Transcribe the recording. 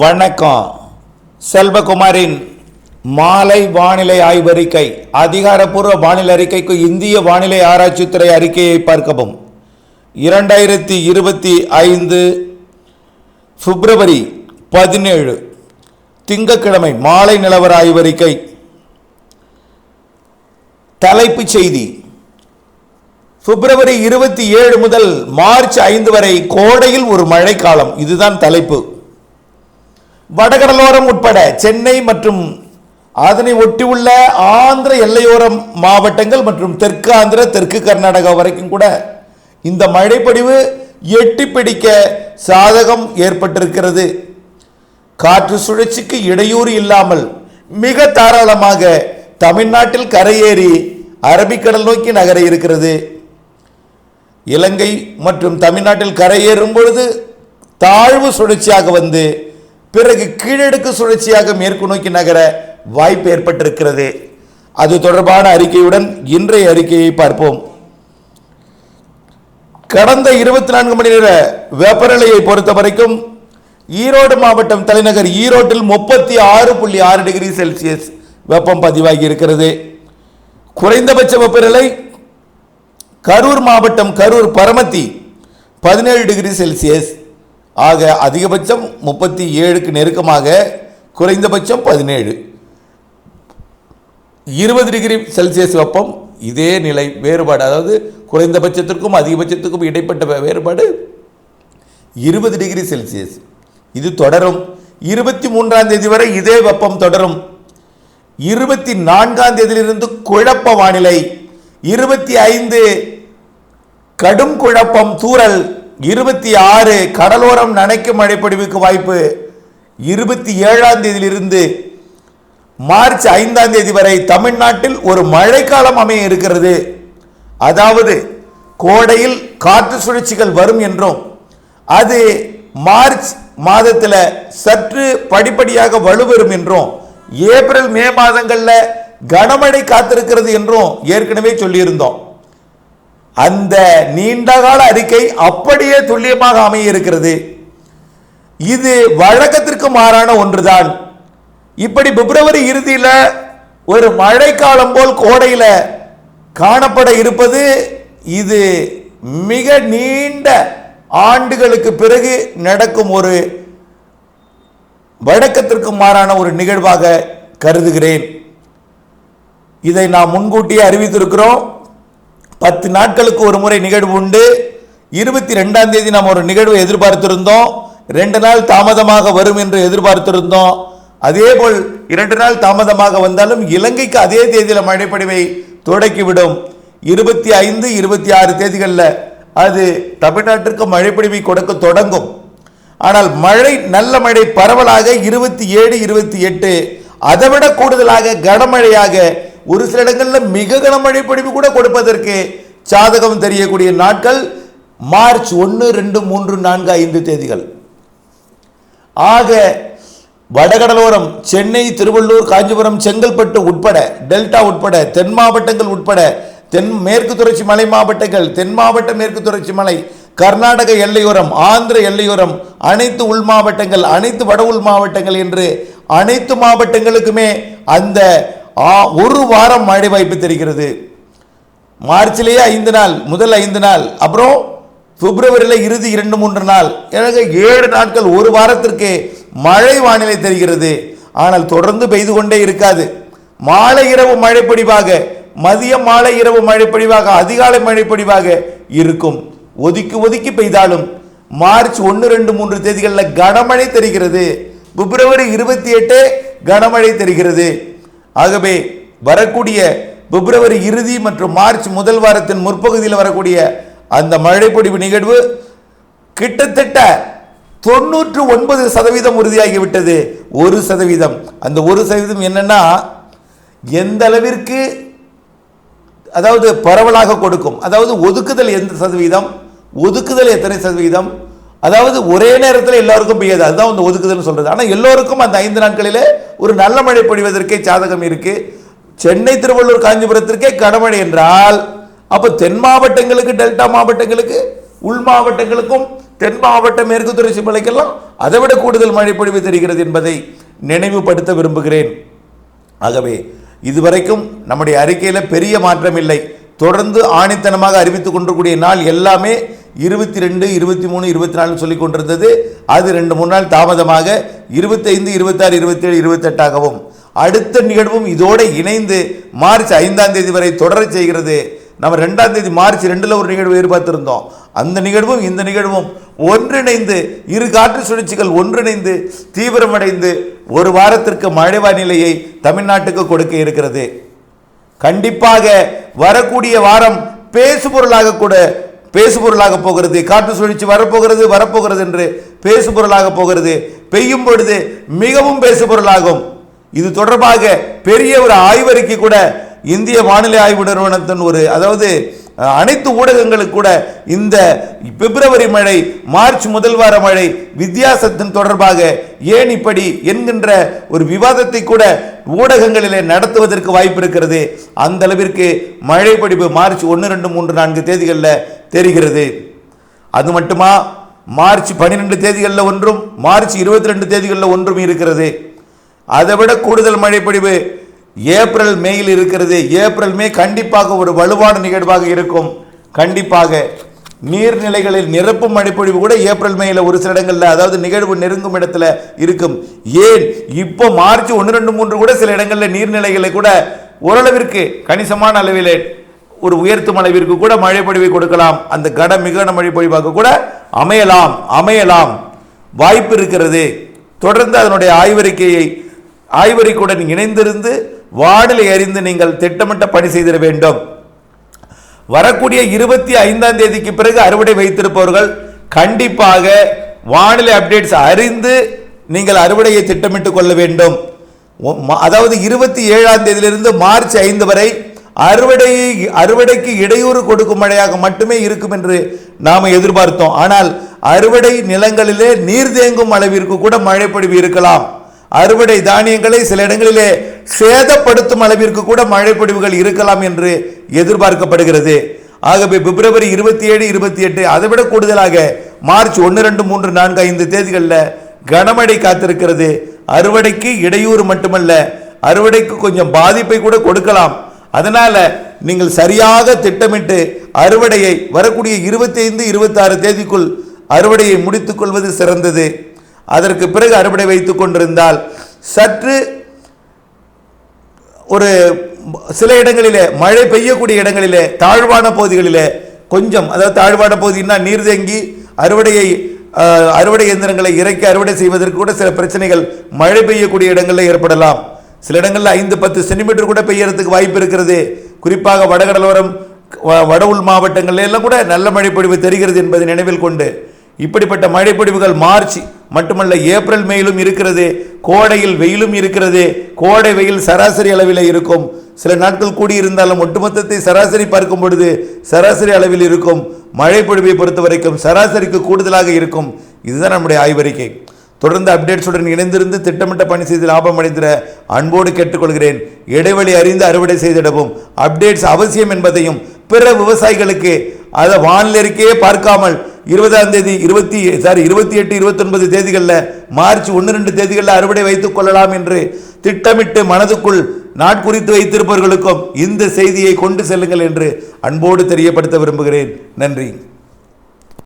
வணக்கம். செல்வகுமாரின் மாலை வானிலை ஆய்வறிக்கை அதிகாரப்பூர்வ வானிலை அறிக்கைக்கு இந்திய வானிலை ஆராய்ச்சித்துறை அறிக்கையை பார்க்கவும். இரண்டாயிரத்தி இருபத்தி ஐந்து பிப்ரவரி பதினேழு திங்கக்கிழமை மாலை நிலவர ஆய்வறிக்கை. தலைப்புச் செய்தி. பிப்ரவரி இருபத்தி ஏழு முதல் மார்ச் ஐந்து வரை கோடையில் ஒரு மழைக்காலம். இதுதான் தலைப்பு. வடகடலோரம் உட்பட சென்னை மற்றும் அதனை ஒட்டியுள்ள ஆந்திர எல்லையோரம் மாவட்டங்கள் மற்றும் தெற்கு ஆந்திர தெற்கு கர்நாடகா வரைக்கும் கூட இந்த மழைப்பொழிவு எட்டி பிடிக்க சாதகம் ஏற்பட்டிருக்கிறது. காற்று சுழற்சிக்கு இடையூறு இல்லாமல் மிக தாராளமாக தமிழ்நாட்டில் கரையேறி அரபிக்கடல் நோக்கி நகர இருக்கிறது. இலங்கை மற்றும் தமிழ்நாட்டில் கரையேறும் பொழுது தாழ்வு சுழற்சியாக வந்து பிறகு கீழடுக்கு சுழற்சியாக மேற்கு நோக்கி நகர வாய்ப்பு ஏற்பட்டிருக்கிறது. அது தொடர்பான அறிக்கையுடன் இன்றைய அறிக்கையை பார்ப்போம். கடந்த இருபத்தி நான்கு மணி நேர வெப்பநிலையை பொறுத்த வரைக்கும் ஈரோடு மாவட்டம் தலைநகர் ஈரோட்டில் முப்பத்தி ஆறு புள்ளி ஆறு டிகிரி செல்சியஸ் வெப்பம் பதிவாகி இருக்கிறது. குறைந்தபட்ச வெப்பநிலை கரூர் மாவட்டம் கரூர் பரமத்தி பதினேழு டிகிரி செல்சியஸ். ஆக அதிகபட்சம் முப்பத்தி ஏழுக்கு நெருக்கமாக குறைந்தபட்சம் பதினேழு. இருபது டிகிரி செல்சியஸ் வெப்பம் இதே நிலை வேறுபாடு. அதாவது குறைந்தபட்சத்திற்கும் அதிகபட்சத்துக்கும் இடைப்பட்ட வேறுபாடு இருபது டிகிரி செல்சியஸ். இது தொடரும். இருபத்தி மூன்றாம் தேதி வரை இதே வெப்பம் தொடரும். இருபத்தி நான்காம் தேதியிலிருந்து குழப்ப வானிலை. இருபத்தி ஐந்து கடும் குழப்பம் தூரல் இருபத்தி ஆறு கடலோரம் நனைக்கும் மழைப்பொழிவுக்கு வாய்ப்பு. இருபத்தி ஏழாம் தேதியிலிருந்து மார்ச் ஐந்தாம் தேதி வரை தமிழ்நாட்டில் ஒரு மழைக்காலம் அமைய இருக்கிறது. அதாவது கோடையில் காற்று சுழற்சிகள் வரும் என்றும் அது மார்ச் மாதத்தில் சற்று படிப்படியாக வலுவரும் என்றும் ஏப்ரல் மே மாதங்களில் கனமழை காத்திருக்கிறது என்றும் ஏற்கனவே சொல்லியிருந்தோம். அந்த நீண்டகால அறிக்கை அப்படியே துல்லியமாக அமைய இருக்கிறது இது வழக்கத்திற்கு மாறான ஒன்றுதான். இப்படி பிப்ரவரி இறுதியில் ஒரு மழைக்காலம் போல் கோடையில் காணப்பட இருப்பது இது மிக நீண்ட ஆண்டுகளுக்கு பிறகு நடக்கும் ஒரு வழக்கத்திற்கு மாறான ஒரு நிகழ்வாக கருதுகிறேன். இதை நாம் முன்கூட்டியே அறிவித்திருக்கிறோம். பத்து நாட்களுக்கு ஒரு முறை நிகழ்வு உண்டு. இருபத்தி ரெண்டாம் தேதி நாம் ஒரு நிகழ்வை எதிர்பார்த்திருந்தோம். ரெண்டு நாள் தாமதமாக வரும் என்று எதிர்பார்த்திருந்தோம். அதேபோல் இரண்டு நாள் தாமதமாக வந்தாலும் இலங்கைக்கு அதே தேதியில் மழைப்பொழிவை தொடக்கிவிடும் இருபத்தி ஐந்து இருபத்தி ஆறு தேதிகளில் அது தமிழ்நாட்டிற்கு மழைப்பொழிவை கொடுக்க தொடங்கும். ஆனால் மழை நல்ல மழை பரவலாக இருபத்தி ஏழு இருபத்தி எட்டு அதைவிட கூடுதலாக கனமழையாக ஒரு சில இடங்களில் மிக கனமழை பொழிவு கூட கொடுப்பதற்கு சாதகம் தெரியக்கூடிய நாட்கள் மார்ச் ஒன்று ரெண்டு மூன்று நான்கு ஐந்து தேதிகள். ஆக வடகடலோரம் சென்னை திருவள்ளூர் காஞ்சிபுரம் செங்கல்பட்டு உட்பட டெல்டா உட்பட தென் மாவட்டங்கள் உட்பட தென் மேற்கு தொடர்ச்சி மலை மாவட்டங்கள் தென் மாவட்ட மேற்கு தொடர்ச்சி மலை கர்நாடக எல்லையோரம் ஆந்திர எல்லையோரம் அனைத்து உள் மாவட்டங்கள் அனைத்து வட உள் மாவட்டங்கள் என்று அனைத்து மாவட்டங்களுக்குமே அந்த ஒரு வாரம் மழை வாய்ப்பு தெரிகிறது. மார்ச்லேயே ஐந்து நாள் முதல் ஐந்து நாள் அப்புறம் பிப்ரவரியில் இறுதி இரண்டு மூன்று நாள். எனக்கு ஏழு நாட்கள் ஒரு வாரத்திற்கு மழை வானிலை தெரிகிறது. ஆனால் தொடர்ந்து பெய்து கொண்டே இருக்காது. மாலை இரவு மழை மதியம் மாலை இரவு மழை அதிகாலை மழை இருக்கும். ஒதுக்கி ஒதுக்கி பெய்தாலும் மார்ச் ஒன்று ரெண்டு மூன்று தேதிகளில் கனமழை தெரிகிறது. பிப்ரவரி இருபத்தி எட்டு கனமழை தெரிகிறது. ஆகவே வரக்கூடிய பிப்ரவரி இறுதி மற்றும் மார்ச் முதல் வாரத்தின் முற்பகுதியில் வரக்கூடிய அந்த மழைப்பொடிவு நிகழ்வு கிட்டத்தட்ட தொண்ணூற்று ஒன்பது சதவீதம் உறுதியாகிவிட்டது. ஒரு சதவீதம். அந்த ஒரு சதவீதம் என்னன்னா எந்த அளவிற்கு அதாவது பரவலாக கொடுக்கும். அதாவது ஒதுக்குதல் எந்த சதவீதம்? ஒதுக்குதல் எத்தனை சதவீதம்? அதாவது ஒரே நேரத்தில் எல்லாருக்கும் பெய்யாது அதுதான் வந்து ஒதுக்குதுன்னு சொல்கிறது ஆனால் எல்லோருக்கும் அந்த ஐந்து நாட்களிலே ஒரு நல்ல மழை பொழிவதற்கே சாதகம் இருக்குது சென்னை திருவள்ளூர் காஞ்சிபுரத்திற்கே கடமழை என்றால் அப்போ தென் மாவட்டங்களுக்கு டெல்டா மாவட்டங்களுக்கு உள் மாவட்டங்களுக்கும் தென் மாவட்ட மேற்கு தொடர்ச்சி மலைக்கெல்லாம் அதை விட கூடுதல் மழை பொழிவு தெரிகிறது என்பதை நினைவுபடுத்த விரும்புகிறேன். ஆகவே இதுவரைக்கும் நம்முடைய அறிக்கையில் பெரிய மாற்றம் இல்லை தொடர்ந்து ஆணித்தனமாக அறிவித்துக் கொண்டிருக்கூடிய நாள் எல்லாமே இருபத்தி ரெண்டு இருபத்தி மூணு இருபத்தி நாலு சொல்லி கொண்டிருந்தது. அது ரெண்டு மூணு நாள் தாமதமாக இருபத்தைந்து இருபத்தாறு இருபத்தேழு இருபத்தெட்டாகவும். அடுத்த நிகழ்வும் இதோடு இணைந்து மார்ச் ஐந்தாம் தேதி வரை தொடரச் செய்கிறது. நம்ம ரெண்டாம் தேதி மார்ச் ரெண்டில் ஒரு நிகழ்வு எதிர்பார்த்திருந்தோம். அந்த நிகழ்வும் இந்த நிகழ்வும் ஒன்றிணைந்து இரு காற்று சுழற்சிகள் ஒன்றிணைந்து தீவிரமடைந்து ஒரு வாரத்திற்கு மழை வானிலையை தமிழ்நாட்டுக்கு கொடுக்க இருக்கிறது. கண்டிப்பாக வரக்கூடிய வாரம் பேசுபொருளாக கூட பேசுபொருளாக போகிறது காற்று சுழற்சி வரப்போகிறது வரப்போகிறது என்று பேசுபொருளாக போகிறது. பெய்யும் பொழுது மிகவும் பேசுபொருளாகும். இது தொடர்பாக பெரிய ஒரு ஆய்வறிக்கை கூட இந்திய வானிலை ஆய்வு நிறுவனத்தின் ஒரு அதாவது அனைத்து ஊடகங்களுக்கு கூட இந்த பிப்ரவரி மழை மார்ச் முதல் வார மழை வித்தியாசத்தின் தொடர்பாக ஏன் இப்படி என்கின்ற ஒரு விவாதத்தை கூட ஊடகங்களிலே நடத்துவதற்கு வாய்ப்பு இருக்கிறது. அந்த அளவிற்கு மழை படிப்பு மார்ச் ஒன்று ரெண்டு மூன்று நான்கு தேதிகளில் தெரிகிறது. அது மட்டுமா? மார்ச் பன்னிரெண்டு தேதிகளில் ஒன்றும் மார்ச் இருபத்தி ரெண்டு தேதிகளில் ஒன்றும் இருக்கிறது. அதை விட கூடுதல் மழைப்பொழிவு ஏப்ரல் மேயில் இருக்கிறது. ஏப்ரல் மே கண்டிப்பாக ஒரு வலுவான நிகழ்வாக இருக்கும். கண்டிப்பாக நீர்நிலைகளில் நிரப்பும் மழைப்பொழிவு கூட ஏப்ரல் மேயில் ஒரு சில இடங்களில் அதாவது நிகழ்வு நெருங்கும் இடத்துல இருக்கும். ஏன்? இப்போ மார்ச் ஒன்று ரெண்டு மூன்று கூட சில இடங்களில் நீர்நிலைகளை கூட ஓரளவிற்கு கணிசமான அளவிலே ஒரு உயர்த்து மலைவிற்கு கூட மழை பொழிவை கொடுக்கலாம். அந்த கட மிகன மழை பொழிவாக கூட அமையலாம் அமையலாம். வாய்ப்பு இருக்கிறது. தொடர்ந்து அதனுடைய ஆய்வறிக்கையை ஆய்வறிக்கையுடன் இணைந்திருந்து வானிலை அறிந்து நீங்கள் திட்டமிட்ட பணி செய்திட வேண்டும். வரக்கூடிய இருபத்தி ஐந்தாம் தேதிக்கு பிறகு அறுவடை வைத்திருப்பவர்கள் கண்டிப்பாக வானிலை அப்டேட்ஸ் அறிந்து நீங்கள் அறுவடையை திட்டமிட்டுக் கொள்ள வேண்டும். அதாவது இருபத்தி ஏழாம் தேதியிலிருந்து மார்ச் ஐந்து வரை அறுவடை அறுவடைக்கு இடையூறு கொடுக்கும் மழையாக மட்டுமே இருக்கும் என்று நாம் எதிர்பார்த்தோம். ஆனால் அறுவடை நிலங்களிலே நீர் தேங்கும் அளவிற்கு கூட மழைப்பொழிவு இருக்கலாம். அறுவடை தானியங்களை சில இடங்களிலே சேதப்படுத்தும் அளவிற்கு கூட மழைப்பொழிவுகள் இருக்கலாம் என்று எதிர்பார்க்கப்படுகிறது. ஆகவே பிப்ரவரி இருபத்தி ஏழு இருபத்தி எட்டு அதை விட கூடுதலாக மார்ச் ஒன்று ரெண்டு மூன்று நான்கு ஐந்து தேதிகளில் கனமழை காத்திருக்கிறது. அறுவடைக்கு இடையூறு மட்டுமல்ல அறுவடைக்கு கொஞ்சம் பாதிப்பை கூட கொடுக்கலாம். அதனால் நீங்கள் சரியாக திட்டமிட்டு அறுவடையை வரக்கூடிய இருபத்தி ஐந்து இருபத்தாறு தேதிக்குள் அறுவடையை முடித்துக்கொள்வது சிறந்தது. அதற்கு பிறகு அறுவடை வைத்து கொண்டிருந்தால் சற்று ஒரு சில இடங்களிலே மழை பெய்யக்கூடிய இடங்களிலே தாழ்வான பகுதிகளிலே கொஞ்சம் அதாவது தாழ்வான பகுதினா நீர் தேங்கி அறுவடையை அறுவடை இயந்திரங்களை இறக்கி அறுவடை செய்வதற்கு கூட சில பிரச்சனைகள் மழை பெய்யக்கூடிய இடங்களில் ஏற்படலாம். சில இடங்களில் ஐந்து பத்து சென்டிமீட்டர் கூட பெய்யறதுக்கு வாய்ப்பு இருக்கிறது. குறிப்பாக வடகடலோரம் வட உள் மாவட்டங்கள்ல எல்லாம் கூட நல்ல மழைப்பொழிவு தெரிகிறது என்பதை நினைவில் கொண்டு இப்படிப்பட்ட மழைப்பொழிவுகள் மார்ச் மட்டுமல்ல ஏப்ரல் மேலும் இருக்கிறது. கோடையில் வெயிலும் இருக்கிறது. கோடை வெயில் சராசரி அளவில் இருக்கும். சில நாட்கள் கூடியிருந்தாலும் ஒட்டுமொத்தத்தை சராசரி பார்க்கும் பொழுது சராசரி அளவில் இருக்கும். மழைப்பொழிவை பொறுத்த வரைக்கும் சராசரிக்கு கூடுதலாக இருக்கும். இதுதான் நம்முடைய ஆய்வறிக்கை. தொடர்ந்து அப்டேட்ஸுடன் இணைந்திருந்து திட்டமிட்ட பணி செய்து லாபம் அடைந்திட அன்போடு கேட்டுக்கொள்கிறேன். இடைவெளி அறிந்து அறுவடை செய்திடவும். அப்டேட்ஸ் அவசியம் என்பதையும் பிற விவசாயிகளுக்கு அதை வானிலை பார்க்காமல் இருபதாம் தேதி இருபத்தி சாரி இருபத்தி எட்டு இருபத்தொன்பது தேதிகளில் மார்ச் ஒன்று ரெண்டு தேதிகளில் அறுவடை வைத்துக் கொள்ளலாம் என்று திட்டமிட்டு மனதுக்குள் நாட்குறித்து வைத்திருப்பவர்களுக்கும் இந்த செய்தியை கொண்டு செல்லுங்கள் என்று அன்போடு தெரியப்படுத்த விரும்புகிறேன். நன்றி.